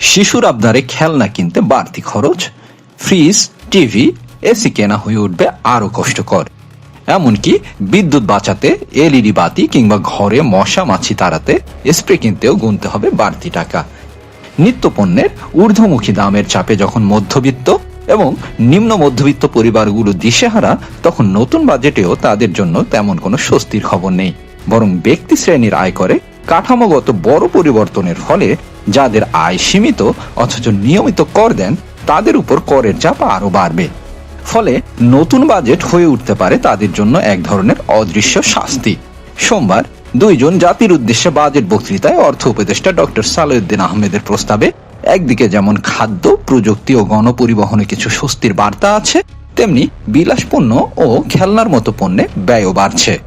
শিশুর আবদারে খেলনা কিনতে বাড়তি খরচ, ফ্রিজ, টিভি, এসি কেনা হয়ে উঠবে আরও কষ্টকর। এমনকি বিদ্যুৎ বাঁচাতে, এলইডি বাতি কিংবা ঘরে মশা মাছি তাড়াতে স্প্রে কিনতেও গুনতে হবে বাড়তি টাকা। নিত্যপণ্যের ঊর্ধ্বমুখী দামের চাপে যখন মধ্যবিত্ত এবং নিম্ন মধ্যবিত্ত পরিবারগুলো দিশেহারা, তখন নতুন বাজেটেও তাদের জন্য তেমন কোনো স্বস্তির খবর নেই। বরং ব্যক্তি শ্রেণির আয়করে কাঠামোগত বড় পরিবর্তনের ফলে যাদের আয় সীমিত অথচ নিয়মিত কর দেন, তাদের উপর করের চাপ আরও বাড়বে। ফলে নতুন বাজেট হয়ে উঠতে পারে তাদের জন্য এক ধরনের অদৃশ্য শাস্তি। সোমবার দুইজন জাতির উদ্দেশ্যে বাজেট বক্তৃতায় অর্থ উপদেষ্টা ডক্টর সালেউদ্দিন আহমেদের প্রস্তাবে একদিকে যেমন খাদ্য, প্রযুক্তি ও গণপরিবহনে কিছু স্বস্তির বার্তা আছে, তেমনি বিলাসপণ্য ও খেলনার মতো পণ্যে ব্যয়ও বাড়ছে।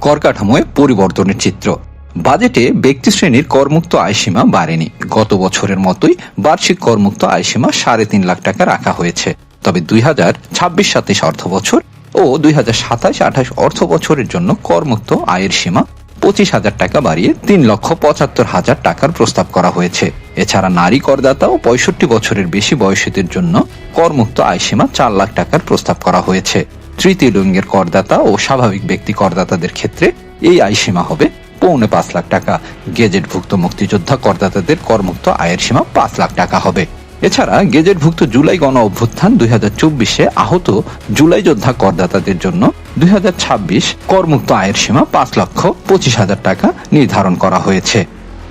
কর কাঠামোয় পরিবর্তনের চিত্র। বাজেটে ব্যক্তি শ্রেণির করমুক্ত আয়সীমা বাড়েনি। গত বছরের মতোই বার্ষিক করমুক্ত আয়সীমা সাড়ে তিন লাখ টাকা রাখা হয়েছে। তবে দুই হাজার ছাব্বিশ সাতাইশ অর্থ বছর ও দুই হাজার সাতাশ আঠাশ অর্থ বছরের জন্য করমুক্ত আয়ের সীমা পঁচিশ হাজার টাকা বাড়িয়ে তিন লক্ষ পঁচাত্তর হাজার টাকার প্রস্তাব করা হয়েছে। এছাড়া নারী করদাতা ও পঁয়ষট্টি বছরের বেশি বয়সীদের জন্য করমুক্ত আয়সীমা চার লাখ টাকার প্রস্তাব করা হয়েছে। তৃতীয় লিঙ্গের করদাতা ও স্বাভাবিক ব্যক্তি করদাতাদের ক্ষেত্রে এই আয়সীমা হবে পৌনে পাঁচ লাখ টাকা। গেজেটভুক্ত মুক্তিযোদ্ধা করদাতাদের করমুক্ত আয়ের সীমা পাঁচ লাখ টাকা হবে। এছাড়া গেজেটভুক্ত জুলাই গণ অভ্যুত্থান দুই হাজার চব্বিশে আহত জুলাই যোদ্ধা করদাতাদের জন্য দুই হাজার ছাব্বিশ করমুক্ত আয়ের সীমা পাঁচ লক্ষ পঁচিশ হাজার টাকা নির্ধারণ করা হয়েছে।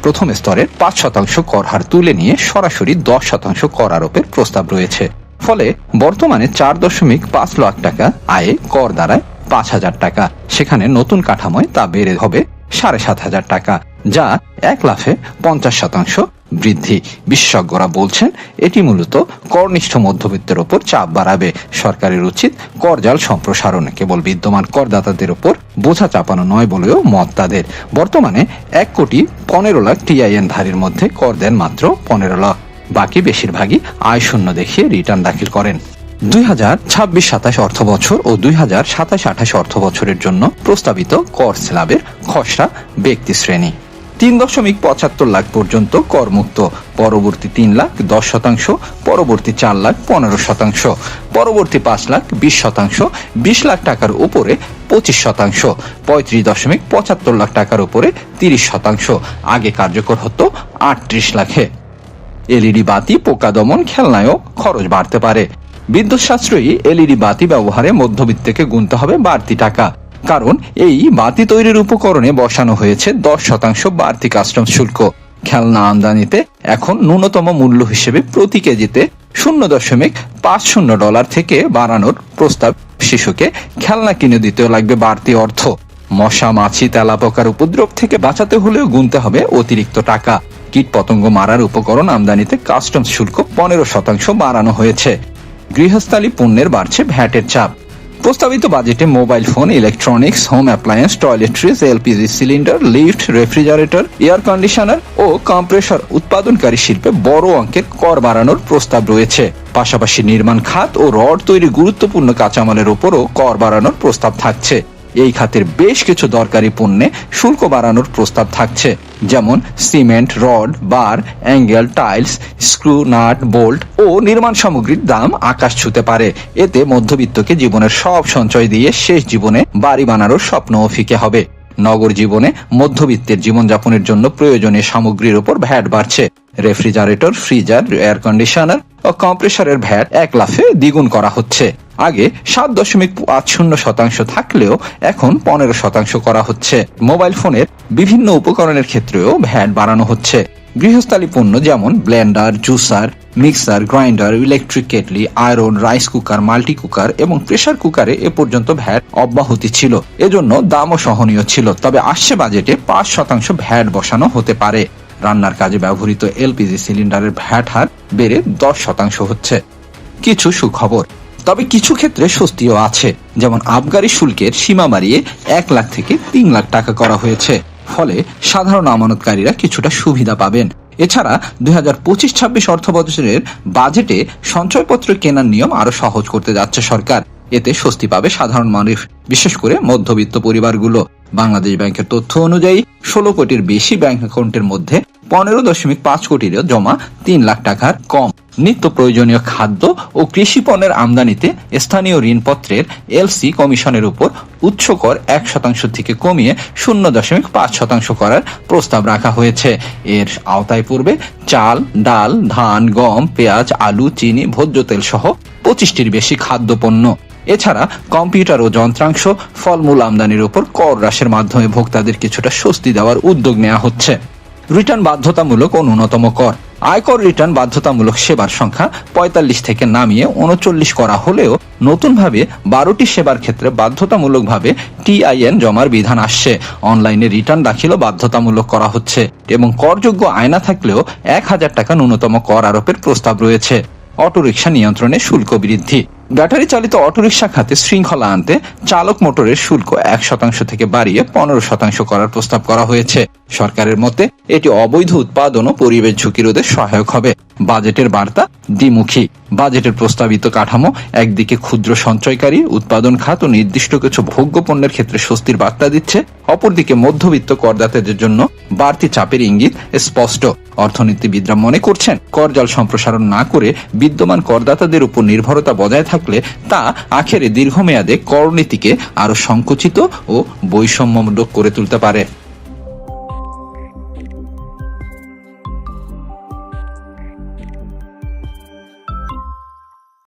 প্রথম স্তরের পাঁচ শতাংশ কর হার তুলে নিয়ে সরাসরি দশ শতাংশ কর আরোপের প্রস্তাব রয়েছে। ফলে বর্তমানে চার দশমিক পাঁচ লাখ টাকা আয়ে কর দাঁড়ায় পাঁচ হাজার টাকা। সেখানে নতুন কাঠামোয় তা বেড়ে হবে সাড়ে সাত হাজার টাকা, যা এক লাফে পঞ্চাশ শতাংশ বৃদ্ধি। বিশেষজ্ঞরা বলছেন, এটি মূলত করনিষ্ঠ মধ্যবিত্তের ওপর চাপ বাড়াবে। সরকারের উচিত করজাল সম্প্রসারণ কেবল বিদ্যমান করদাতাদের ওপর বোঝা চাপানো নয় বলেও মত তাদের। বর্তমানে এক কোটি পনেরো লাখ টিআইএন ধারীর মধ্যে কর দেন মাত্র পনেরো লাখ। বাকি বেশিরভাগই আয় শূন্য দেখিয়ে রিটার্ন দাখিল করেন। দুই হাজার ছাব্বিশ সাতাশ অর্থ বছর ও দুই হাজার সাতাশ আঠাশ অর্থ বছরের জন্য প্রস্তাবিত কর স্ল্যাবের খসড়া ব্যক্তি শ্রেণি তিন দশমিক পঁচাত্তর লাখ পর্যন্ত করমুক্ত। পরবর্তী তিন লাখ দশ শতাংশ, পরবর্তী চার লাখ পনেরো শতাংশ, পরবর্তী পাঁচ লাখ বিশ শতাংশ, বিশ লাখ টাকার উপরে পঁচিশ শতাংশ, পঁয়ত্রিশ দশমিক পঁচাত্তর লাখ টাকার উপরে তিরিশ শতাংশ, আগে কার্যকর হতো আটত্রিশ লাখে। এলইডি বাতি, পোকা দমন খেলনায়ও খরচ বাড়তে পারে। বিদ্যুৎ সাশ্রয়ী এলইডি বাতি ব্যবহারে মধ্যবিত্তকে গুনতে হবে বাড়তি টাকা। কারণ এই বাতি তৈরির উপকরণে বসানো হয়েছে দশ শতাংশ বাড়তি কাস্টম শুল্ক। খেলনা আমদানিতে এখন ন্যূনতম মূল্য হিসেবে প্রতি কেজিতে শূন্য দশমিক পাঁচ শূন্য ডলার থেকে বাড়ানোর প্রস্তাব শিশুকে খেলনা কিনে দিতেও লাগবে বাড়তি অর্থ। মশা, মাছি, তেলাপোকার উপদ্রব থেকে বাঁচাতে হলেও গুনতে হবে অতিরিক্ত টাকা। কীট পতঙ্গ মারার উপকরণ আমদানিতে কাস্টমস শুল্ক পনেরো শতাংশ বাড়ানো হয়েছে। গৃহস্থালী পণ্যের বাড়ছে ভ্যাটের চাপ। প্রস্তাবিত বাজেটে mobile phone, electronics, home appliance, toiletries, LPG cylinder, lift, refrigerator, air conditioner ও কম্প্রেসর উৎপাদনকারী শিল্পে বড় অঙ্কের কর বাড়ানোর প্রস্তাব রয়েছে। পাশাপাশি নির্মাণ খাত ও রড তৈরি গুরুত্বপূর্ণ কাঁচামালের ওপরও কর বাড়ানোর প্রস্তাব থাকছে। এই খাতের বেশ কিছু দরকারি পণ্যে শুল্ক বাড়ানোর প্রস্তাব থাকছে, যেমন cement, rod, bar, angle, tiles, screw, nut, bolt ও নির্মাণ সামগ্রীর দাম আকাশ ছুতে পারে। এতে মধ্যবিত্তকে জীবনের সব সঞ্চয় দিয়ে শেষ জীবনে বাড়ি বানানোর স্বপ্নও ফিকে হবে। নগর জীবনে মধ্যবিত্তের জীবনযাপনের জন্য প্রয়োজনীয় সামগ্রীর উপর ভ্যাট বাড়ছে। রেফ্রিজারেটর, ফ্রিজার, এয়ার কন্ডিশনার ও কম্প্রেসারের ভ্যাট এক লাফে দ্বিগুণ করা হচ্ছে। আগে সাত দশমিক পাঁচ শূন্য শতাংশ থাকলেও এখন পনেরো শতাংশ করা হচ্ছে। মোবাইল ফোনের বিভিন্ন উপকরণের ক্ষেত্রেও ভ্যাট বাড়ানো হচ্ছে। গৃহস্থালী পণ্য যেমন blender, juicer, mixer, grinder, electric kettle, iron, rice cooker, multi cooker এবং প্রেসার কুকারে এ পর্যন্ত ভ্যাট অব্যাহতি ছিল। এজন্য দামও সহনীয় ছিল, তবে আসছে বাজেটে পাঁচ শতাংশ ভ্যাট বসানো হতে পারে। রান্নার কাজে ব্যবহৃত এলপিজি সিলিন্ডারের ভ্যাট হার বেড়ে দশ শতাংশ হচ্ছে। কিছু সুখবর। তবে কিছু ক্ষেত্রে স্বস্তিও আছে। যেমন আবগারি শুল্কের সীমা বাড়িয়ে এক লাখ থেকে তিন লাখ টাকা করা হয়েছে। ফলে সাধারণ আমানতকারীরা কিছুটা সুবিধা পাবেন। এছাড়া দুই হাজার পঁচিশ ছাব্বিশ অর্থ বছরের বাজেটে সঞ্চয়পত্র কেনার নিয়ম আরও সহজ করতে যাচ্ছে সরকার। এতে স্বস্তি পাবে সাধারণ মানুষ, বিশেষ করে মধ্যবিত্ত পরিবারগুলো। বাংলাদেশ ব্যাংকের তথ্য অনুযায়ী, ষোলো কোটির বেশি ব্যাংক অ্যাকাউন্টের মধ্যে পনেরো দশমিক পাঁচ কোটিরও জমা তিন লাখ টাকার কম। নিত্য প্রয়োজনীয় খাদ্য ও কৃষি পণ্যের আমদানিতে স্থানীয় ঋণপত্রের এলসি কমিশনের উপর উচ্চ কর এক শতাংশ থেকে কমিয়ে শূন্য দশমিক পাঁচ শতাংশ করার প্রস্তাব রাখা হয়েছে। এর আওতায় পূর্বে চাল, ডাল, ধান, গম, পেঁয়াজ, আলু, চিনি, ভোজ্য তেল সহ পঁচিশটির বেশি খাদ্যপণ্য। এছাড়া কম্পিউটার ও যন্ত্রাংশ ফলমূল আমদানির উপর কর হ্রাসের মাধ্যমে ভোক্তাদের কিছুটা স্বস্তি দেওয়ার উদ্যোগ নেওয়া হচ্ছে। রিটার্ন বাধ্যতামূলক ও ন্যূনতম কর। আয়কর রিটার্ন বাধ্যতামূলক সেবার সংখ্যা পঁয়তাল্লিশ থেকে নামিয়ে উনচল্লিশ করা হলেও নতুনভাবে বারোটি সেবার ক্ষেত্রে বাধ্যতামূলকভাবে টিআইএন জমার বিধান আসছে। অনলাইনে রিটার্ন দাখিলও বাধ্যতামূলক করা হচ্ছে এবং করযোগ্য আয়না থাকলেও এক হাজার টাকা ন্যূনতম কর আরোপের প্রস্তাব রয়েছে। অটোরিকশা নিয়ন্ত্রণে শুল্ক বৃদ্ধি। ব্যাটারি চালিত অটোরিকশা খাতে শৃঙ্খলা আনতে চালক মোটরের শুল্ক এক শতাংশ থেকে বাড়িয়ে পনেরো শতাংশ করার প্রস্তাব করা হয়েছে। সরকারের মতে, এটি অবৈধ উৎপাদন ও পরিবেশ ঝুঁকি রোধে সহায়ক হবে। বাজেটের বার্তা, দ্বিমুখী। বাজেটের প্রস্তাবিত কাঠামো একদিকে ক্ষুদ্র সঞ্চয়কারী, উৎপাদন খাত ও নির্দিষ্ট কিছু ভোগ্য পণ্যের ক্ষেত্রে স্বস্তির বার্তা দিচ্ছে। অপরদিকে মধ্যবিত্ত করদাতাদের জন্য বাড়তি চাপের ইঙ্গিত স্পষ্ট। অর্থনীতিবিদরা মনে করছেন করজাল সম্প্রসারণ না করে বিদ্যমান করদাতাদের উপর নির্ভরতা বজায় থাকলে তা আখেরে দীর্ঘমেয়াদে করনীতিকে আরও সংকুচিত ও বৈষম্যমূলক করে তুলতে পারে।